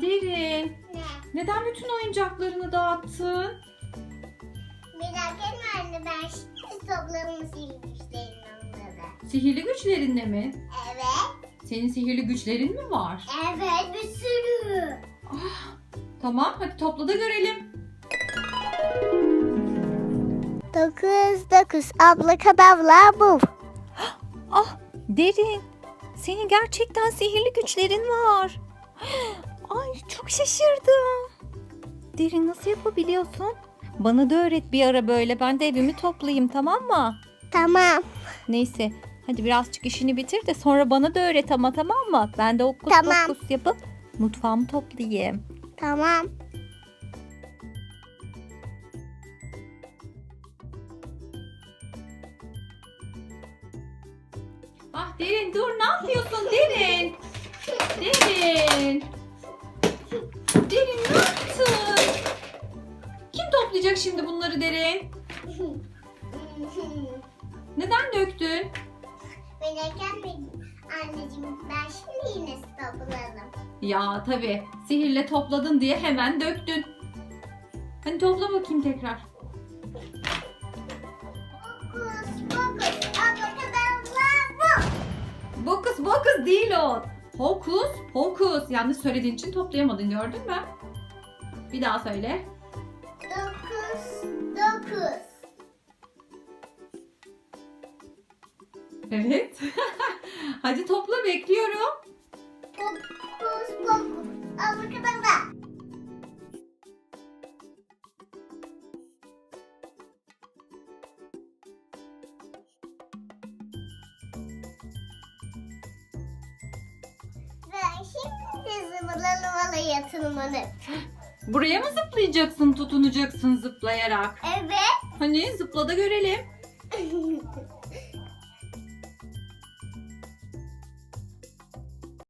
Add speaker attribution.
Speaker 1: Derin.
Speaker 2: Ne?
Speaker 1: Neden bütün oyuncaklarını dağıttın?
Speaker 2: Merak etme anne ben şimdi toplarımı silmişlerim onları.
Speaker 1: Sihirli güçlerinle mi?
Speaker 2: Evet.
Speaker 1: Senin sihirli güçlerin mi var?
Speaker 2: Evet bir sürü.
Speaker 1: Tamam hadi topla da görelim.
Speaker 2: Dokuz dokuz abla kadavla bu.
Speaker 3: Ah Derin. Senin gerçekten sihirli güçlerin var. Ay çok şaşırdım. Derin nasıl yapabiliyorsun? Bana da öğret bir ara böyle. Ben de evimi toplayayım tamam mı?
Speaker 2: Tamam.
Speaker 3: Neyse. Hadi birazcık işini bitir de sonra bana da öğret ama tamam mı? Ben de okus
Speaker 2: Tamam.
Speaker 3: pokus yapıp mutfağımı toplayayım.
Speaker 2: Tamam.
Speaker 1: Ah Derin dur ne yapıyorsun Derin? Derin. Derin ne yaptın? Kim toplayacak şimdi bunları Derin? Neden döktün?
Speaker 2: Etme anneciğim ben şimdi yine toplarım.
Speaker 1: Ya tabii sihirle topladın diye hemen döktün. Hani topla bakayım tekrar.
Speaker 2: Fokus abla kadavla bu.
Speaker 1: Bokus bokus değil o. Hokus pokus. Yanlış söylediğin için toplayamadın gördün mü? Bir daha söyle.
Speaker 2: Dokuz dokuz.
Speaker 1: Evet. Hadi topla bekliyorum.
Speaker 2: Fokus fokus abla şimdi zıvılalı yatılmalı.
Speaker 1: Buraya mı zıplayacaksın, tutunacaksın zıplayarak?
Speaker 2: Evet.
Speaker 1: Hani zıpla da görelim.